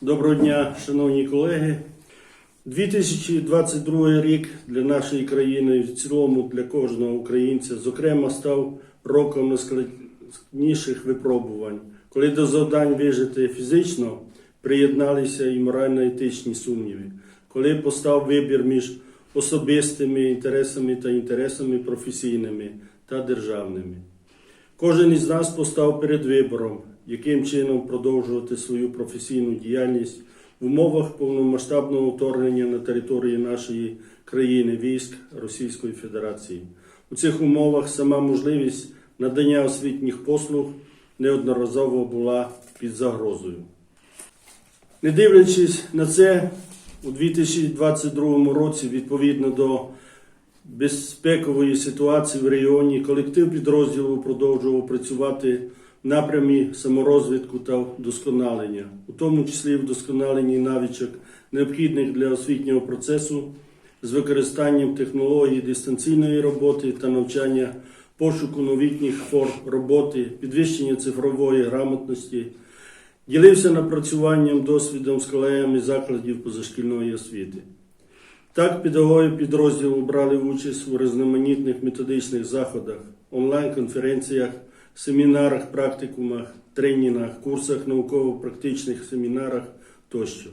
Доброго дня, шановні колеги. 2022 рік для нашої країни, в цілому для кожного українця, зокрема, став роком найскладніших випробувань, коли до завдань вижити фізично приєдналися і морально-етичні сумніви, коли постав вибір між особистими інтересами та інтересами професійними та державними. Кожен із нас постав перед вибором, яким чином продовжувати свою професійну діяльність в умовах повномасштабного вторгнення на території нашої країни військ Російської Федерації. У цих умовах сама можливість надання освітніх послуг неодноразово була під загрозою. Не дивлячись на це, у 2022 році, відповідно до безпекової ситуації в регіоні, колектив підрозділу продовжував працювати напрямі саморозвитку та вдосконалення, у тому числі вдосконаленні навичок, необхідних для освітнього процесу з використанням технологій дистанційної роботи та навчання, пошуку новітніх форм роботи, підвищення цифрової грамотності. Ділився напрацюванням досвідом з колегами закладів позашкільної освіти. Так, педагоги підрозділу брали участь у різноманітних методичних заходах, онлайн-конференціях, семінарах, практикумах, тренінгах, курсах, науково-практичних семінарах тощо.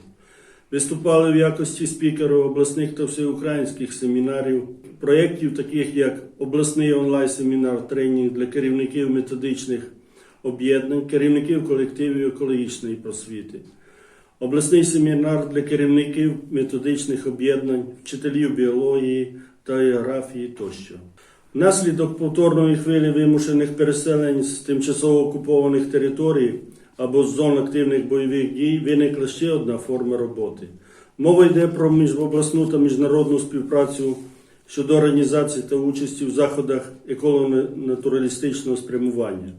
Виступали в якості спікерів обласних та всеукраїнських семінарів, проєктів, таких як обласний онлайн-семінар тренінг для керівників методичних об'єднань, керівників колективів екологічної просвіти. Обласний семінар для керівників методичних об'єднань, вчителів біології та географії тощо. Внаслідок повторної хвилі вимушених переселень з тимчасово окупованих територій або з зон активних бойових дій виникла ще одна форма роботи. Мова йде про міжобласну та міжнародну співпрацю щодо організації та участі в заходах еколого-натуралістичного спрямування.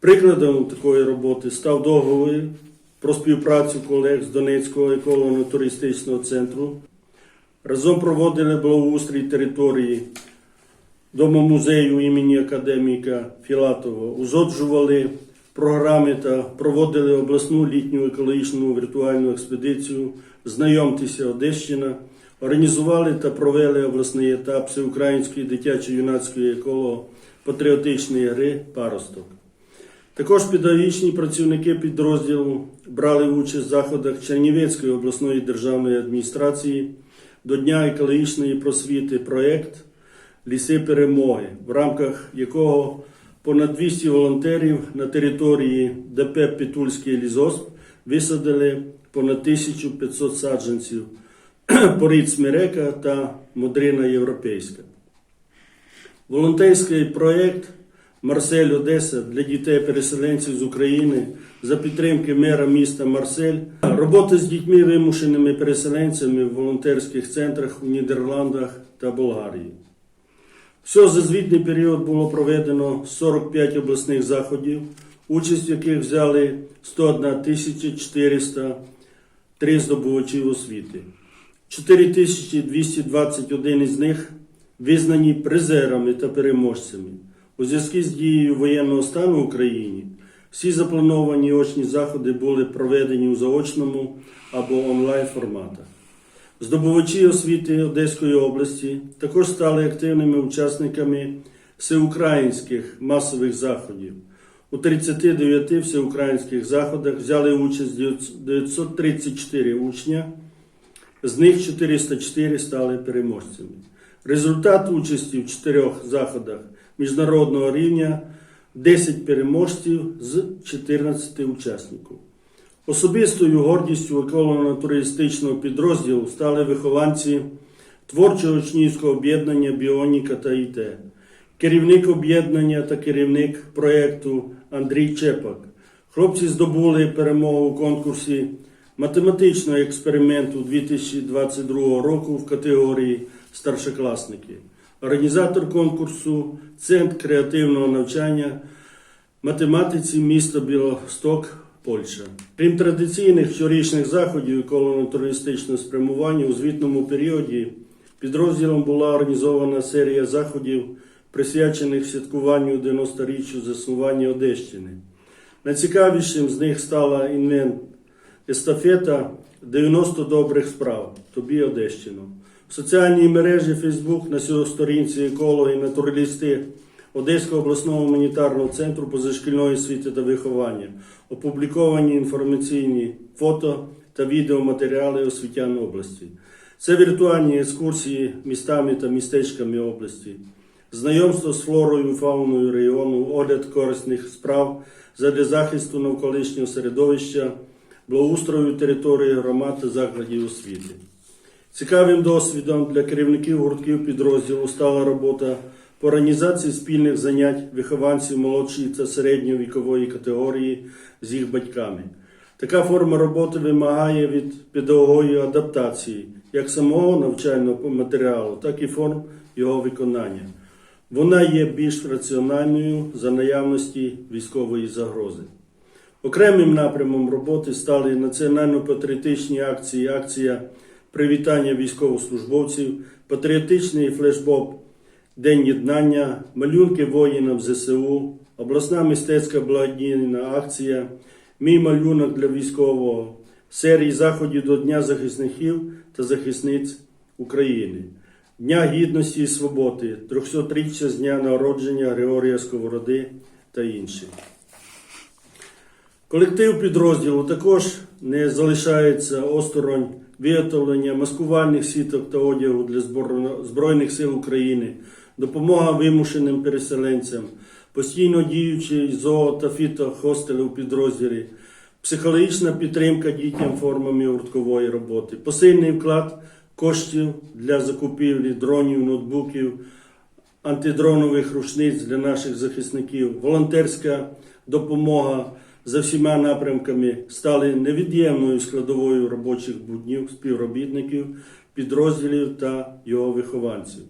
Прикладом такої роботи став договір про співпрацю колег з Донецького еколого-туристичного центру. Разом проводили благоустрій території Дому музею імені академіка Філатова, узгоджували програми та проводили обласну літню екологічну віртуальну експедицію Знайомтеся Одещина, організували та провели обласний етап всеукраїнської дитячо-юнацької еколого-патріотичної гри Паросток. Також педагогічні працівники підрозділу брали участь в заходах Чернівецької обласної державної адміністрації до Дня екологічної просвіти проєкт Ліси перемоги, в рамках якого понад 200 волонтерів на території ДП Петульський лізосп висадили понад 1500 саджанців порід Смирека та Модрина Європейська. Волонтерський проєкт Марсель Одеса для дітей-переселенців з України за підтримки мера міста Марсель. Робота з дітьми вимушеними переселенцями в волонтерських центрах у Нідерландах та Болгарії. Всього за звітний період було проведено 45 обласних заходів, участь в яких взяли 101 403 здобувачів освіти. 4221 із них визнані призерами та переможцями. У зв'язку з дією воєнного стану в Україні всі заплановані очні заходи були проведені у заочному або онлайн форматах. Здобувачі освіти Одеської області також стали активними учасниками всеукраїнських масових заходів. У 39 всеукраїнських заходах взяли участь 934 учня, з них 404 стали переможцями. Результат участі в чотирьох заходах міжнародного рівня 10 переможців з 14 учасників. Особистою гордістю еколого-натуралістичного підрозділу стали вихованці творчого учнівського об'єднання Біоніка та ІТ, керівник об'єднання та керівник проєкту Андрій Чепак. Хлопці здобули перемогу у конкурсі математичного експерименту 2022 року в категорії старшокласники. Організатор конкурсу Центр креативного навчання математиці міста Білосток, Польща. Крім традиційних щорічних заходів еколого-туристичного спрямування у звітному періоді підрозділом була організована серія заходів, присвячених святкуванню 90-річчю заснування Одещини. Найцікавішим з них стала інвент Естафета 90 добрих справ. Тобі Одещину. В соціальній мережі Facebook на сьогодні сторінці екологи натуралісти Одеського обласного гуманітарного центру позашкільної освіти та виховання опубліковані інформаційні фото та відеоматеріали освітян області. Це віртуальні екскурсії містами та містечками області, знайомство з флорою і фауною району, огляд корисних справ задля захисту навколишнього середовища, благоустрою території громад та закладів освіти. Цікавим досвідом для керівників гуртків підрозділу стала робота по організації спільних занять вихованців молодшої та середньої вікової категорії з їх батьками. Така форма роботи вимагає від педагогів адаптації як самого навчального матеріалу, так і форм його виконання. Вона є більш раціональною за наявності військової загрози. Окремим напрямом роботи стали національно-патріотичні акції, акція привітання військовослужбовців, патріотичний флешбоб День єднання, малюнки воїнам ЗСУ, обласна мистецька благодійна акція, мій малюнок для військового, серії заходів до Дня захисників та захисниць України, Дня Гідності і Свободи, 300-річчя з дня народження Григорія Сковороди та інші. Колектив підрозділу також не залишається осторонь виготовлення маскувальних сіток та одягу для Збройних сил України, допомога вимушеним переселенцям, постійно діючий зоо та фітохостели у підрозділі, психологічна підтримка дітям формами гурткової роботи, посильний вклад коштів для закупівлі дронів, ноутбуків, антидронових рушниць для наших захисників, волонтерська допомога за всіма напрямками стали невід'ємною складовою робочих буднів співробітників, підрозділів та його вихованців.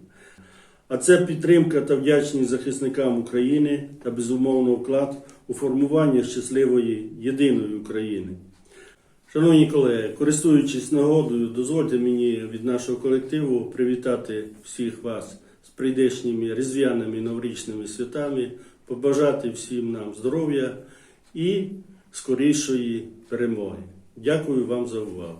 А це підтримка та вдячність захисникам України та безумовно вклад у формування щасливої єдиної України. Шановні колеги, користуючись нагодою, дозвольте мені від нашого колективу привітати всіх вас з прийдешніми різдвяними новорічними святами, побажати всім нам здоров'я і скорішої перемоги. Дякую вам за увагу.